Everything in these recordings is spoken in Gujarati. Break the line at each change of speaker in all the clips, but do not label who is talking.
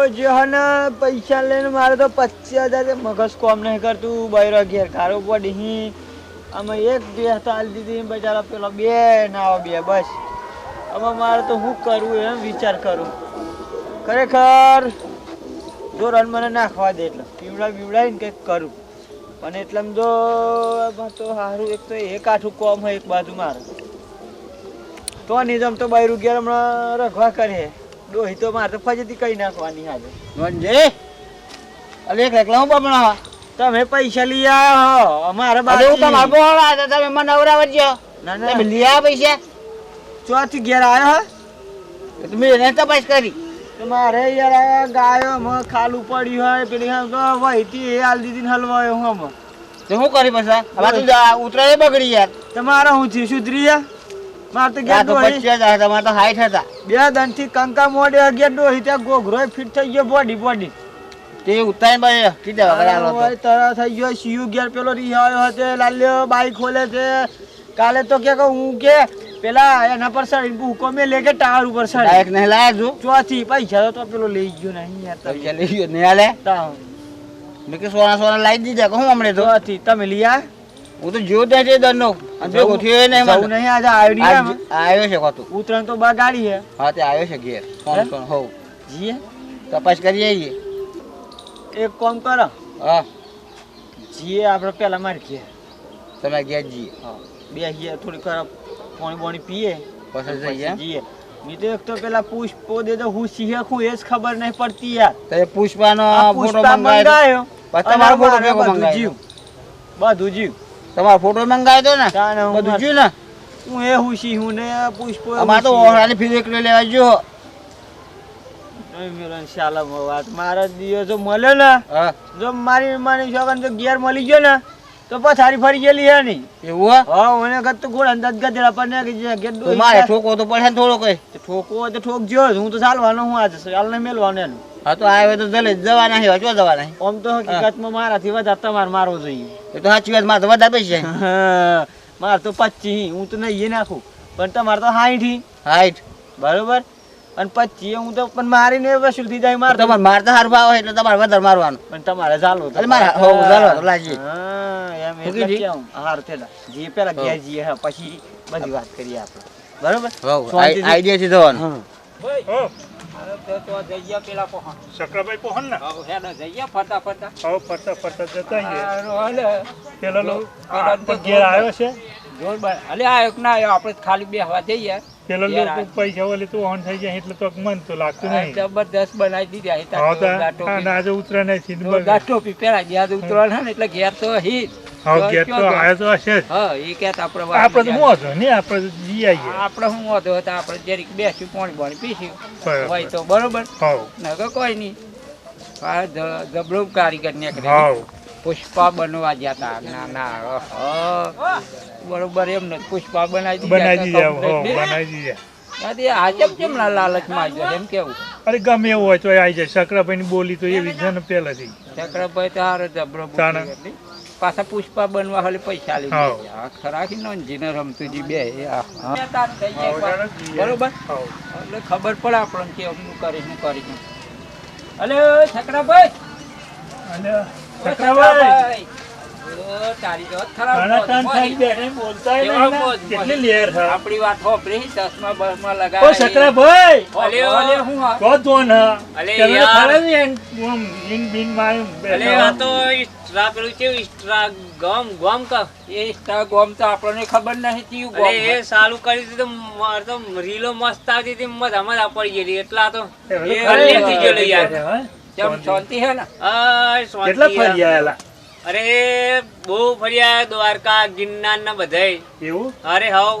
અને એક તો પેલો જે હે પૈસા લઈને મારે તો પચીસ હજાર મગજ કોમ નહીં કરતું, બૈરો ઘેર કારો પડી અમે એક બે તાલ દીધી બચારા. પેલો બે, ના બે, બસ. અમે મારે તો હું કરું એમ વિચાર કરું. ખરેખર જો રન મને નાખવા દે એટલે. પીવડા બીવડાવીને કંઈક કરું. પણ એટલે જો તો સારું એક તો એક આઠું કોમ હોય એક બાજુ મારે. તો નિઝમ તો બૈરું ઘેર હમણાં રખવા કરે. ડોહી તો મારે તો ફજતી કઈ નાખવાની હાજર
વનજે અલે એક એકલા હું બમણા
તમે પૈસા લઈ આવ્યા હો અમારે
બાજુ હું તમાર
બાકી
બોળ તમે મને નવરાવજો
ના
તમે લઈ આવ્યા પૈસા.
ચોથી ઘેર આવ્યો હો?
તમે એને તપાસ કરી.
મારે યાર ગાયો માં ખાલું પડ્યું હોય પેલી હા તો વહીતી એ હાલ દીધી હલવાયો હું
તો શું કરી પછી? હવે તું ઉતરાય બગડી યાર.
તમારે હું થયું સુધરી ગયા મારે તો
તો
ડોહી
તમારે તો હાઈટ હતા.
બે દનથી કંકા મોડે અગિયાર ડોહી ત્યાં ગોઘરો ફિટ થઈ ગયો બોડી બોડી.
તે ઉતારીને ભાઈ કીધા વગર તો
તરા થઈ ગયો સીયુ ગેર પેલો રિહાયો હતો લાલ્યો બાઈક ખોલે છે. કાલે તો કે કહું હું કે પેલા એના પર સર ભૂકો મેં લે કે ટાવર ઉપર સર
બાઈક નહીં લાયા જો
ચોથી પૈસા તો પેલો લઈ ગયો નહીં યાર તમે.
લઈ ગયો નહીં આલે?
તાવ.
મેં કે સોના સોના લાઈ દીધા કહું હમણે તો.
ચોથી તમે લઈ આ
હું તો જ નથી દરનો. અંદર ભેગો થયો નહીં મને
નહીં આજે આવ્યો નહીં
આવ્યો છે કોતું
ઉતરાણ તો બા ગાડી હે.
હા તે આવ્યો છે ઘેર.
ફોન
સોન હોવ
જીએ?
તપાસ કરી આવીએ
એક કોમ કરો.
હા.
જીએ આપણે પેલા મારી ઘેર.
તમે ઘેર જઈએ
બે ઘેર થોડી ખરાબ પાણી પાણી પીએ.
પછી જઈએ?
જીએ. તો એક તો પેલા પુષ્પો દે તો હું શીખું એ જ ખબર નહીં પડતી યાર.
તો પુષ્પાનો ફોટો
મંગાયો.
પછી તમારો ફોટો ભેગો
બધું જીવ. બધું જીવ.
તમારો ફોટો મંગાવ્યો દો ને.
હું
બધું જોયું ને
હું એ હુશી હું ને પુષ્પો
અમારે તો ઓહરાની ફીર એકલો લેવા જો.
શાલા વાત. મારા ને જો મારી માની છોકરાને જો ઘેર મળી ગયો ને તો પથારી ફરી ગયેલી હે
એવું હે?
હા મને કદ તો ગોળ અંદાજ કે જે ઘેર
મારે. ઠોકો તો પડે થોડો કઈ.
ઠોકો તો ઠોકજો જ. હું તો ચાલવાનો હું આજે ચાલ ને મેલવાનો એનું.
હા તો આવ્યો તો જલે જવા નહીં ચો જવા નહીં.
આમ તો હકીકતમાં મારાથી વધારે તમારે મારવો જોઈએ.
એ તો સાચી વાત મારે તો વધારે પૈસા
મારે તો પચીસ હું તો નહીં નાખું. પણ તમારે તો સાઠી
હાઈટ
બરોબર? અને પચીસ હું તો પણ મારીને વસૂલ થઈ જાય મારે તો.
તમારે માર તો હારું ભાવ એટલે તમારે વધારે મારવાનું.
પણ તમારે ચાલુ
એટલે મારે હો ચાલો તો
એમ એટલે
કીધી?
કેવું હારું જે પેલા
હો.
જઈએ પછી બધી વાત કરીએ આપણે. બરોબર?
આઈડિયા થી જવાનું.
હા
સકરાભાઈ પોહન ને?
ફટાફટ
ફરતા ફરતા. જતા પેલો ઘેર આવ્યો છે.
અલે આ એક ના આપણે ખાલી બે હવા જઈએ
પેલો
ઘેર
લોકો
આવ્યો.
પૈસા ઓલે તો ઓન થઈ જાય એટલે તો મન તો લાગતું નહીં.
જબરદસ્ત બનાવી દીધા.
ને આજે ઉતરા નહીં
જોરદાર ટોપી. ઉતરવાના ને એટલે ઘેર તો હી.
હા તો
ક્યાં
તો હશે
હા એ કહેતા આપણે
આપણે તો
મજા
ને આપણે તો જઈ
આપણે શું હતો આપણે જરીક બેસ્યું પાણી પાણી પીશું હોય તો બરોબર.
હાવ
નકર કોઈ નહીં. આ જ- કારીગર નીકળે
હાવ
પુષ્પા બનવા જતા ના ના બરોબર એમ ને પુષ્પા બનાવી
બનાવી દીધા હો
complete.
બનાવી દીધા
દાદી, કેમ કેમ લા- આવી એમ કેવું?
અરે ગમે એવું હોય તો આવી જાય. શકરાભાઈ ની બોલી તો એવી છે ને પહેલાથી.
ચક્રભાઈ તો હારો જબરો. પાછા પુષ્પા બનવા ખાલી પૈસા લઈ
હાવ.
જાય. ખરા કે નો? જીને રમતુજી બે. બરોબર? એટલે ખબર પડે આપણને કે શું કરી શું કરી શું. અલે છકરાભાઈ
અને
ઓ
સકરાભાઈ
ઓ, તારી તો ખરાબ
ઘણા
મોજ,
ટાઈમ
મોજ.
થઈ બેઠા એમ બોલતાય
કેવા
નહીં ને.
મોજ,
કેટલી
મોજ.
લેર છે?
આપણી વાત હોભળી ચશ્મા બસમાં
ઓ
લગાવી
સકરાભાઈ
અલે અલે હું
તો
આ ઇસ્ટ્રા પેલું કેવું સ્ટ્રા? ગમ ગમ ક.
એ ઇન્સ્ટાગ્રામ તો આપણને ખબર નથી થયું ગમ
એ સાલું કરી દીધું મારે તો રીલો મસ્ત આવતી હતી મત મજા પડી ગયેલી. એટલા તો
એ ઓલો ખાલી
થઈ ગયેલો યાર?
જેમ શાંતિ. હે ને.
આય શાંતિ
કેટલા ફરી આયેલા?
અરે બહુ ફર્યા દ્વારકા ગિરનાર ને બધાય.
એવું?
અરે હવ.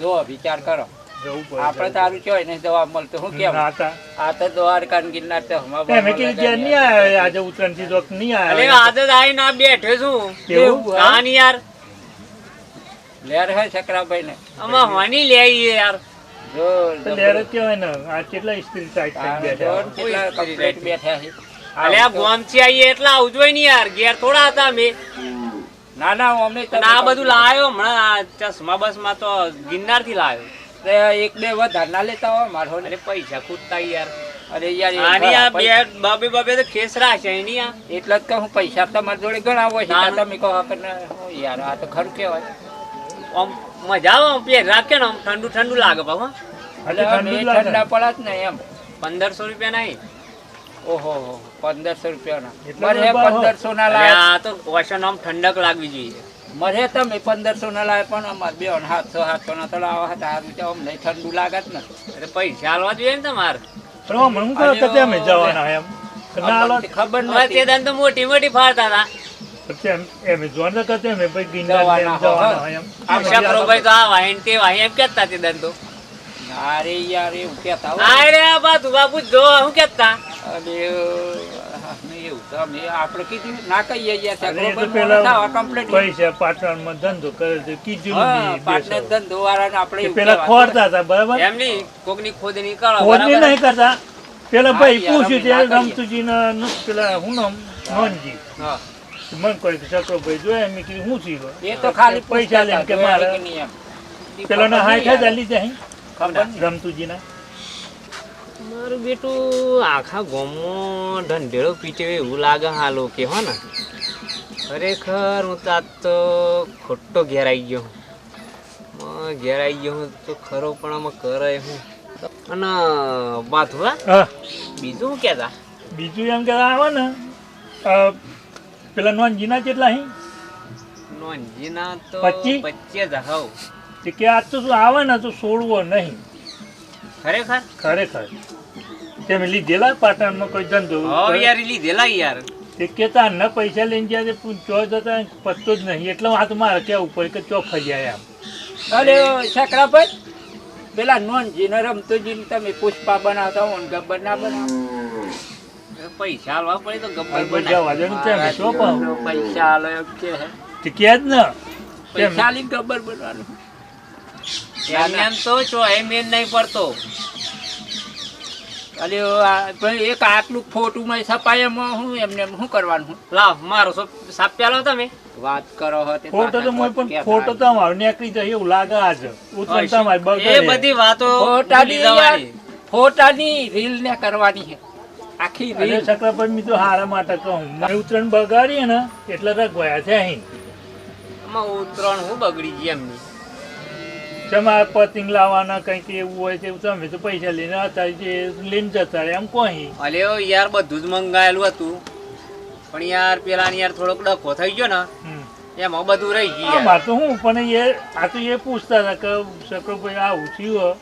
જો વિચાર કરો. આપણે તારું ચોય નહીં જવાબ મળતો. હું કેમ?
ના
આ તો દ્વારકા ને ગિરનાર તો હમણાં
તમે કીધું નહીં આયા આજે ઉત્તરાયણથી તો નહીં
અલે
આયા
આજે જ આવીને આ છું.
કેવું
કાન યાર.
લેર હે છકરાભાઈ ને
આમાં હોની લે યાર.
લેર જ ને. આ કેટલા સ્ત્રી ટાઈટ બેઠા
જો કેટલા complete બેઠા છે.
અલે આ ગોમથી આવીએ એટલા ઉજવાય નહીં યાર. ઘેર થોડા હતા મેં
ના ના અમને
આ બધું લાયો હમણાં. ચશ્મા ચશ્મા બસમાં તો ગિરનારથી લાયો.
એક બે વધારે ના લેતા હોય મારો
અરે પૈસા ખૂટતા યાર.
અરે યાર
આની આ બે બબે બબે તો ખેસ રાખશે એની આ.
એટલે જ કહું પૈસા તમારી જોડે ઘણા હોય છે તમે કહો કે યાર આ તો ખરું કહેવાય.
આમ મજા આવે રાખે ને આમ ઠંડુ ઠંડુ લાગે બાબા
એટલે
ઠંડુ
જ ને એમ.
પંદરસો રૂપિયા નહીં.
ઓહો હો પંદરસો રૂપિયાના.
એટલા
પંદરસો ના લાગે
આ તો વોશન આમ ઠંડક લાગવી જોઈએ.
મરે તમે પંદરસો ના લાવે પણ અમારે બે સાતસો સાતસો ના તો લાવવા હતા સારું તો અમને ઠંડુ લાગે જ ને.
અરે પૈસા આલવા જોઈએ ને તમારે?
પણ હું કહું કે તમે જવાના એમ?
ખબર
હવે તે દાન તો મોટી મોટી ફાળતા હતા.
અરે યાર એવું કેતા
બાપુ જો હું કેતા
પેલા ભાઈ પૂછ્યું. રમતુજી પેલા હું નામ. મન કોઈ જોયા કીધું હું
એ તો ખાલી
પૈસા લઈને કે મારે. પેલો ના
ખબર નહીં.
રમતુજી ના
મારું બેટું આખા ગામમાં ઢંઢેળો પીટે એવું લાગે હાલો કે હો ને? ખરેખર હું તો આજ તો ખોટો ઘેરાઈ ગયો હું. ઘેરાઈ ગયો હું તો ખરો પણ આમાં કરે હું. અને વાત
હોય
બીજું શું કહેતા?
બીજું એમ કહેતા આવે ને. પેલા નોનજીના કેટલા અહીં
નોનજીના તો? પચીસ? હવ.
કે આ તો શું આવે ને તો છોડવો નહીં.
ખરેખર?
ખરેખર. તમે લીધેલા પાટણમાં કોઈ ધંધો?
યાર લીધેલા યાર.
તે કેતા ન પૈસા લઈને ગયા તે ચો જતા પત્તો જ નહીં. એટલે તો મારે કેવું પડે કે ચો ફર્યા એમ.
અરે શકરાભાઈ પેલા નોનજી ને રમતોજી ને તમે પુષ્પા બનાવતા હો ગબ્બર ના બનાવો
પૈસા આલવા પડે તો ગબ્બર
આ બધા ને શું પાઉં?
પૈસા આલો કે
તે કે જ ન.
પૈસા આલીને ગબ્બર બનવાનું
એમ તો છો એમ એમ નહીં પડતો.
અરે આ એક આટલું ફોટું માં છપાય એમાં હું એમને શું કરવાનું
લાવ મારો છાપ્યા સાપ પ્યાલો તમે.
વાત કરો હો
ફોટો તો મોય પણ ફોટો તો નીકળી જાય એવું લાગે આજ. ઉત્તમ તમારી
એ બધી વાતો
ફોટાની ફોટાની રીલ ને કરવાની છે. આખી રીલ.
સકરાપર મી તો હારા માટે કહું. મારે ઉત્તરાયણ બગાડીએ ને એટલે ગયા છે અહીં.
ઉતરણ હું બગડી ગઈ એમની.
તમારે પતિંગ લાવવાના કંઈક એવું હોય તે તમે તો પૈસા લઈને અત્યારે જે લઈને જતા એમ કોઈ.
અલ્યો યાર બધું જ મંગાયેલું હતું. પણ યાર પેલા યાર થોડોક ડખો થઈ ગયો ને એમાં બધું રહી ગયું.
અમારે તો હું પણ એ આ તો એ પૂછતા હતા કે સકરભાઈ આવું થયું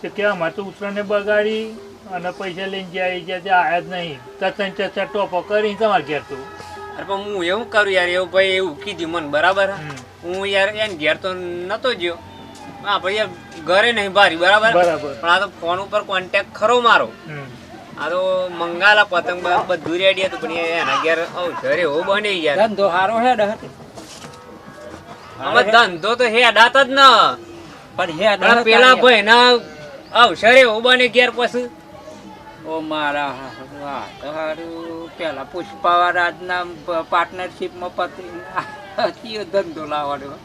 તો કે અમારે તો ઉત્તરાયણને બગાડી અને પૈસા લઈને જાય જ્યાં ત્યાં આવ્યા જ નહીં. તત્ન ચર્ચા ટોપો કરી તમારે ઘેર તો.
અરે પણ હું એવું કરું યાર એવું ભાઈ એવું કીધું મને બરાબર. હું યાર એને ઘેર તો નતો ગયો. હા ભાઈ ઘરે નહીં બારી બરાબર? પણ આ તો ફોન ઉપર કોન્ટેક્ટ ખરો મારો. આ તો મંગાલા પતંગ બધું રેડી હતું પણ એના ઘેર ઘરે એવો બને યાર
ધંધો હારો હે. ડહ
આમાં ધંધો તો હેડાત જ ન.
પણ હે ડહ
પેલા ભાઈ ના અવસર એવો બને ઘેર પછી.
ઓ મારા વાહ તો હારું. પેલા પુષ્પાવા રાજના પાર્ટનરશિપમાં પતિ ધંધો લાવવાનો?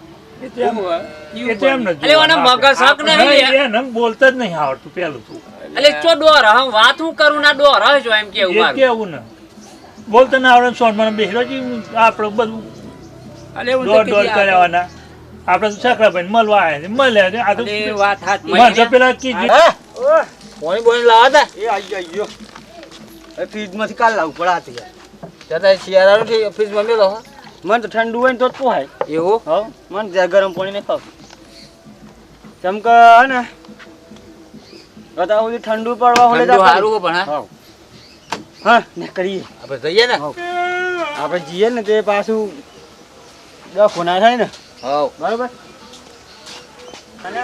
બોલતા જ નહીં આવડતું પેલું તું
એટલે ચો ડોર હા વાત હું કરું ના ડોર છો એમ કેવું
એ
મારું
કેવું ને? બોલતા ના આવડે સોનમાં બેહરો આપણે બધું દોડ દોડ
કીધી
કરાવવાના. આપણે તો સકરાભાઈ મળવા આવ્યા છે મળ્યા છે. આ તો
વાત સાચી.
પેલા કીધું.
પોણી બોણી લાવા તા એ આવી ગયો એ કાલ લાવવું પડે આથી
જતા શિયાળાનું મેલો હો.
મને તો ઠંડુ હોય ને તો જ પોહાય.
એવું?
હવ મને ત્યાં ગરમ પાણી નહીં ખાવ. કેમ કે ને અત્યાર સુધી ઠંડુ પડવા
હોય હારું પણ હા?
હા ને કરીએ.
આપણે જઈએ ને?
આપણે જઈએ ને તે પાછું દખો ના થાય ને.
હા
બરોબર? અને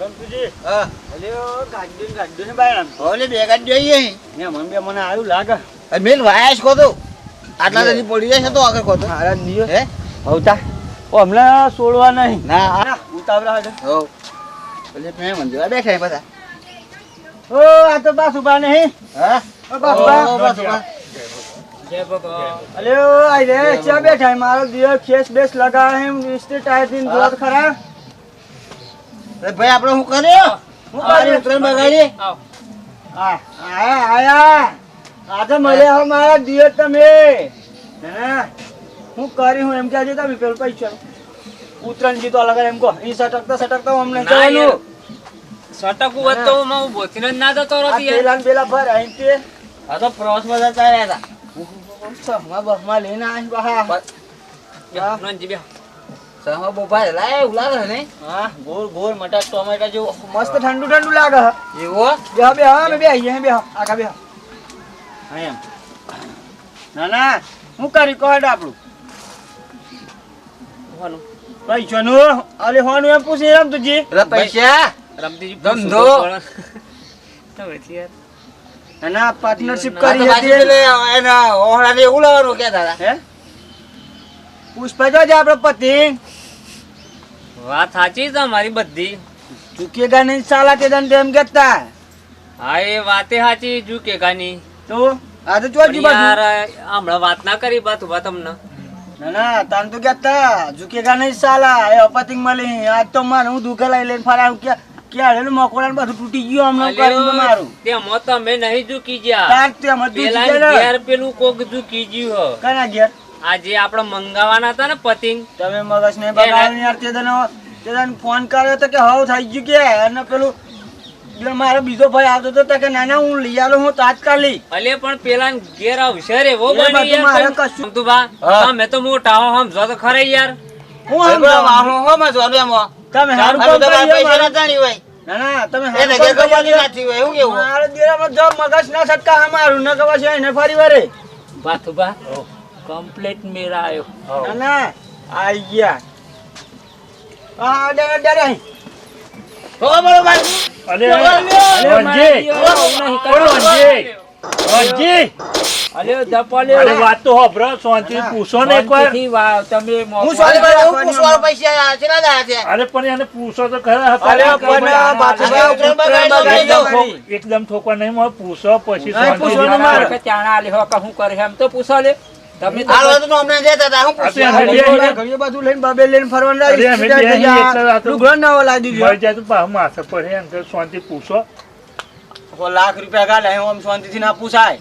રમતુજી
હા.
અલ્યો ગાડી ને ગાડી ને બાયણામ.
ઓલે બે ગાડી જોઈએ
ને મને બે મને આયું લાગે.
મેલ વાયાસ કો તો આટલા સુધી પડી જાય તો આગળ કહો તો.
મારા દિયો
હે?
હવતા ઓ હમણાં છોડવા નહીં.
ના આ
ઉતાવળા હતા
હવ એટલે મેં મંજૂરા બેઠા બધા.
ઓ આ તો બાસુ બા નહીં.
હા?
ઓ બાસુ બા
ઓ.
જય ભગવાન.
આઈ રે ચા બેઠા મારો દિયો ખેસ બેસ લગા એમ ઇસ્તે ટાયરથી જોત ખરા.
અરે ભાઈ આપણે શું કર્યો?
હું કર્યું?
ઉત્તરાયણ બગાડી
આવ.
આ આયા આયા. આજે મળે હો મારા દિયો તમે. હે? કરી હું એમ કહેજો તમે પેલું પૈસા. ઉત્તરાયણ જીતો અલગ એમ કહો. ઈ સટકતા સટકતા અમને જવાનું.
સટકું હોત તો હું બોતીને જ ના જતો.
તેલા ને પેલા ભર અહીં તે.
આ તો પ્રવાસમાં જતા રહ્યા હતા.
સહમાં બહમાં લઈને આવીને બહાર. હા.
સહમાં લાય એવું ને?
હા. ગોળ ગોળ મટા ટોમેટા જેવું. મસ્ત ઠંડુ ઠંડુ લાગે.
એવો
બે હા બે બે બેહો આખા બેહો હા. એમ. ના ના હું કરી કહો હેડ આપણું.
હોનું.
પૈસાનું? અલે હોનું એમ પૂછી એમ તુજી
પૈસા?
રમતીજી
ધંધો.
યાર.
ના પાર્ટનરશિપ કરી હતી.
પેલે એના ઓહળાને એવું લાવવાનું કહેતા હતા
હે? પુષ્પા જો છે આપણો પતિ.
વાત સાચી છે અમારી બધી.
ચૂકેગા નહીં સાલા તે દન તેમ કહેતા.
હા એ વાતે સાચી જુ કે ગાની
તો આ તો ચોજી
બાજુ. યાર હમણાં વાત ના કરી બાત તું બા તમને.
ના ના તાન તો કહેતા ઝુકેગા નહીં સાલા એ અપતિંગ મળી. આજ તો મારે હું દુખે લઈ લઈને ફરાવું કે ક્યારે મકોડા બધું તૂટી ગયું હમણાં કરીને તો મારું.
તેમાં તમે નહીં ઝૂકી ગયા.
તાર તે તૂટી
પેલા
ગયા
ઘેર પેલું કોક ઝૂકી ગયું હો.
કના ઘેર?
આજે આપણે મંગાવાના હતા ને પતિંગ.
તમે મગજ ને બગાડ્યું યાર તે દન તે દન ફોન કર્યો તો કે હવ થઈ ગયું કે. અને પેલું પેલો મારો બીજો ભાઈ આવતો હતો તો કે ના ના હું લઈ આવ્યો હું તાત્કાલિક
અલે પણ પેલા ઘેર આવશે રે
વો
બની યાર
મારે કશું-
તું બા
હા.
તમે તો મોટા હો સમજો તો ખરે યાર
હું
હમ
સમજાવું?
હો માં જો એમ
તમે હારું
આ
કામ
બધા પૈસા ના જાણી હોય.
ના ના તમે
એ
હારું
નગર
કામ
કમાણી
કર્યું.
હોય, એવું કેવું?
મારો દીરામાં જો મગજ ના છટકા હા મારું ન કવા છે એને ફરી વારે
બાથુબા કમ્પ્લીટ મેરા આયો
ના ના આઈ ગયા હા અડે અડે અહીં.
હો, બરોબર.
અલે
અલે
રણજી ઓ રણજી રણજી
અલે ધપાલે
અરે વાત તો હોભરો શાંતિ પૂછો ને એકવાર.
તમે
હું સોરી
અરે, હું પૂછવાનું પૈસા કેટલા દાડા છે
અરે પણ એને પૂછો તો ખરા
અરે પણ.
દો.
એકદમ ઠોકવા નહીં મળે પૂછો પછી શાંતિથી
પૂછવાનું મારે.
કે ચાણા આલે હો કે હું કરે એમ તો પૂછો લે. તમે તો
હાલ તો અમને જતા હતા, હું પૂછ્યું?
આ તો
લઈને બાબે લઈને ફરવાનું સીધા ગયા.
જાય. માથે શાંતિ પૂછો.
લાખ રૂપિયા ગાલે હું શાંતિથી ના પૂછાય.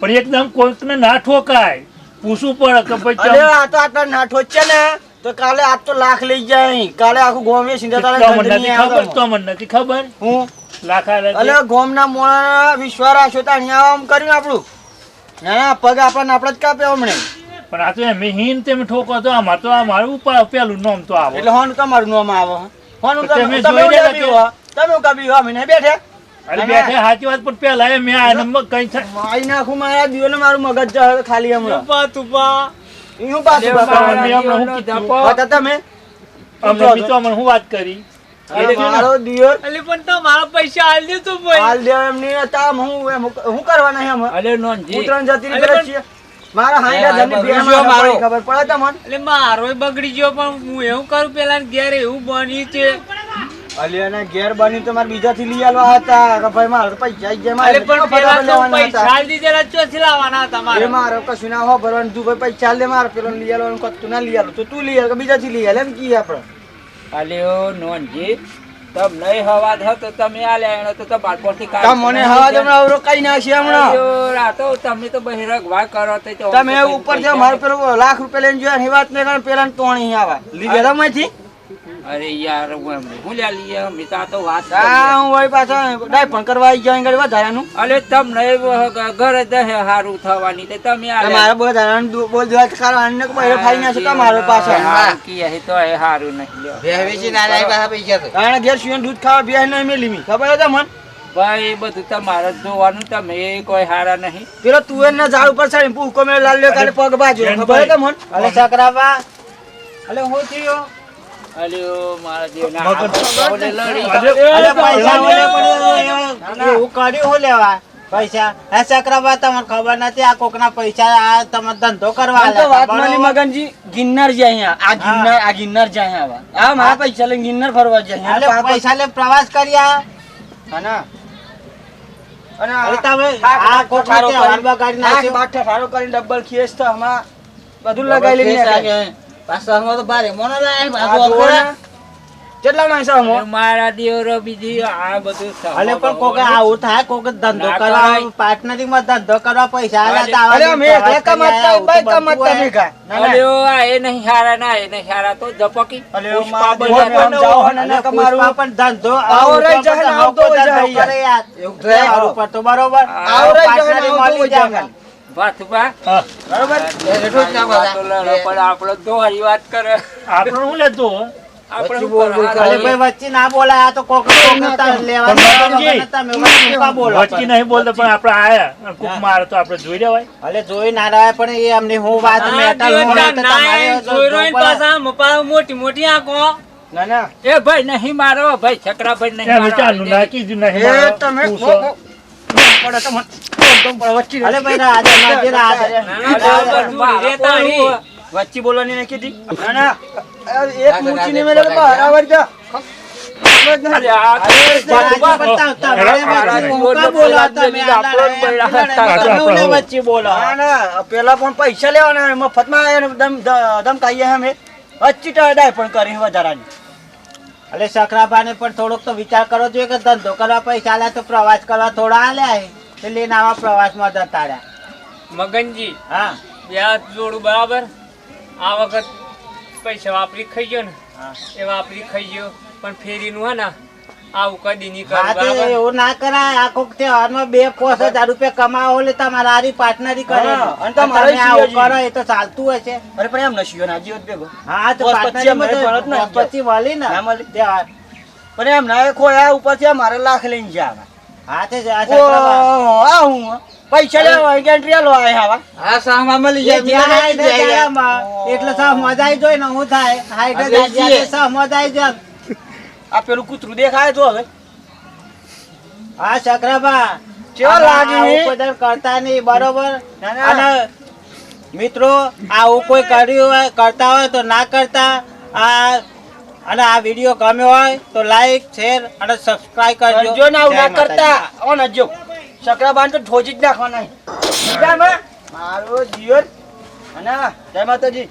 પણ એકદમ કોઈકને ના ઠોકાય. પૂછવું પડે કે ભાઈ
અરે આ તો નાઠો જ છે ને. તો કાલે આજ તો લાખ લઈ જાય. કાલે આખું ગોમ વેચીને જતા રહે,
તો નથી ખબર તો મને નથી ખબર.
હું?
લાખ આલે ગોમ
ના ગોમના મોણા વિશ્વાસ રાખ્યો તો અહીંયા આમ કર્યું આપણું. ના ના પગ આપણને આપણે જ કાપ્યા હમણે.
પણ આ તો એમ હિન તેમ ઠોકો તો આમાં તો આ મારું પેલું નામ તો આવો.
એટલે હોનું તમારું નામ આવે. હો. તમે
તમે
તમે
જોઈ
ઉડા
લેલા
બીવો હો. તમે ઉકા બીવો બેઠે.
અરે બેઠે સાચી વાત પણ પેલા મેં મ- કઈ થાય
મારી નાખું મારા દિયોને મારું મગજ ખાલી હમણાં.
તુપા તુપા
પાછું
હમણાં હું
તમે
હું વાત કરી.
મારો દિયોર.
અલે પણ તમારા પૈસા આલ દે તું ભાઈ.
હાલ દેવ એમ નહીં હતા હું એમ હું કરવાના અમે
અલે
ઉતરાણ જતી રહી છીએ. મારા મારા
મારો.
ખબર પડે તમને?
એટલે મારો બગડી ગયો પણ હું એવું કરું પેલા ઘેર એવું બની છે.
અલિયાના ઘેર બની તો મારે બીજાથી લઈ આલવા હતા. કે ભાઈ મારે પૈસા મારે
પણ પેલા તો પૈસા આલ દીધેલા ચોથી લાવવાના હતા
એ
મારે
મારે કશું ના હો ભરવાનું. તું ભાઈ પૈસા લે મારે પેલો લઈ આલવાનું કતું ના લઈ આલો. તો તું લઈ આલ કે બીજાથી લઈ આલ એમ કી આપણે
અલે નોનજી તમ નહીં હવાદ હતો તમે આ લેણો તો તો પરથી કાઢી
તા મને હવા હમણાં અવરો કઈ નાખી હમણાં.
અયો, આ તો તમે તો બહિરગ વા કરો તે તો
તમે ઉપર જો મારે પર લાખ રૂપિયા લઈને જોયા એ વાત ને કારણ પેલા તોણી આવા. લીધા માંથી
અરે યાર હું એમ હું લ્યા લઈએ અમે તો તો વાત હા
હું વળી પાછા ડાય પણ કરવા આવી જાય આગળ વધારાનું
અલે તમ નહીં ઘરે દહે હારું થવાની તે તમે આ
મારે વધારાનું બોલ દેવા કારણ ને કોઈ ફાઈ નાખે તમારો પાછો.
હારું કીએ છે તો એ હારું નહીં લ્યો.
બે વેચી ના લાવી પાછા પૈસા તો.
આને ઘેર સુયન દૂધ ખાવા બે નહીં મેલી મી. ખબર છે મન
ભાઈ બધું તમારે જ જોવાનું તમે કોઈ હારા નહીં.
પેલો તું ના ઝાડ ઉપર ચડી ભૂકો મેળ લાલ લે કાલે પગ બાજુ ખબર છે મન
અલે સકરાવા
અલે હું થયો?
અલ્યો મારા દેવના
મગજ-
હાથમાં ઓલે લડી.
અરે,
અલે પૈસા
ના,
ઓલે
ના.
પડ્યો એવું કર્યું હું લેવા? પૈસા. હે સકરાબા તમને ખબર નથી આ કોકના પૈસા આ તમે ધંધો કરવા
તો વાત માની મગનજી ગિરનાર જાય અહીંયા આ ગિરનાર આ ગિરનાર જાય અહીંયા આ મારા પૈસા લઈને ગિરનાર ફરવા જાય
અલે પૈસા લે પ્રવાસ કર્યા?
હના અને આ-
તમે આ
કરી- ડબલ ખેસ તો આમાં બધું લગાઈ લઈને.
પાછા તો ભારે મોનો લાય.
કેટલા નાખશો અમો
મારા દેવરો બીજી આ બધું
અલે પણ કોકે આવું થાય કોકે ધંધો કરવા
કરાય.
પાર્ટનરિંગમાં ધંધો કરવા પૈસા આલા તો
અરે અમે એકલા કમાતા બાઈ કમાતા. ના, ના.
અલ્યો આ એ નહીં હારા ના એ નહીં હારા તો જપકી
અલ્યો,
પુષ્પા
મારા
બન્યા
દેવને
તો
સમજાવો
અને
ને કે
પણ ધંધો
આવો
આવું
રહી
તો
જાય ને
પણ
આવતો જાય
યાર.
એવું તો યાર.
આવું બરોબર
આવો રે
જહન
આવતો
જાય
જાય.
વાથુબા
હા.
બરોબર? એટલું જ ના
વાતો પણ આપણો દોહરી વાત કરે.
આપણે શું લેતો
આપણે
વચ્ચે બોલ બોલ
ઉપર
કરે.
અલે
હારા
ભાઈ વચ્ચે ના બોલાય આ તો કોક કોક તાર લેવા
પણ મગનજી,
તમે વચ્ચે કા બોલો
વચ્ચે નહીં બોલતો પણ આપણે આયા. અને કોક
હા.
મારે તો આપણે જોઈ લેવાય.
અલે જોઈ ના રહ્યા પણ એ હું વાત
મોટી મોટી આંખો.
ના, ના.
એ ભાઈ નહીં મારો ભાઈ છકરાભાઈ નહીં
ચાલુ નાખી જ નહીં
વચ્ચે બોલવાની નહીં કીધી? ના ના. એક મૂચીને મેલે બરાબર જા.
અરે આ
અરે
વાથુબા.
પણ તા- તમારે
મારા
વચ્ચે
જીવનનો
હું કા બોલો
પેલા
તમે
જ આપણો જ બૈરા હતા.
તમે હું ને વચ્ચે બોલો.
ના ના પેલા પણ પૈસા લેવાના મફતમાં દ- અમે વચ્ચી ટાળાય પણ કરી વધારાની.
અલે સકરાબાને પણ થોડોક તો વિચાર કરવો જોઈએ કે ધંધો કરવા પૈસા આલ્યા તો પ્રવાસ કરવા થોડા આલ્યા હે. તે લઈને આવા પ્રવાસમાં જતા રહ્યા
મગનજી
હા
વ્યાજ જોડું બરાબર આ વખત પૈસા વાપરી ખાઈ ગયો ને
હા.
એ વાપરી ખાઈ ગયો પણ ફેરીનું હે ને આવું કદી નહીં કરું
હા તે
બરાબર?
એવું ના કરાય. આખો તહેવારમાં બે પાંચ હજાર રૂપિયા કમાવો એટલે તમારે હારી પાર્ટનરી કરે.
અને
અને
તમારે
આવું કરો એ તો ચાલતું હશે.
અરે પણ એમ નશીઓ ના જીવત ભેગો.
હા તો
પોસ પછી
પાર્ટનરીમાં
અમારે ભરત
તો
ના
પોસ પછી વળી ને
ના મળી.
તહેવાર.
પણ એમ ના ખોયા ઉપરથી અમારે લાખ લઈને જાય
હા તે આ
હું. પૈસા લેવા આવા
હા સામા મળી
જાય,
જાય.
આવી
એટલે સહ મજાઈ જોઈ ને હું થાય. હાઈટ જ
મજા
આવી જાય, જાય
આ પેલું કૂતરું દેખાય તો હવે.
હા સકરાબા
કેવો લાગે
આવું
હે?
કોઈ દર કરતા નહીં બરોબર. અને મિત્રો આવું કોઈ કર્યું હોય કરતા હોય તો ના કરતા. આ અને આ વીડિયો ગમ્યો હોય તો લાઈક શેર અને સબસ્ક્રાઇબ કરજો.
જો ને આવું ના કરતા.
માતાજી.
ઓ નજો સકરાબાન તો ઠોજી જ નાખવાના. મારો જીવન. અને જય માતાજી.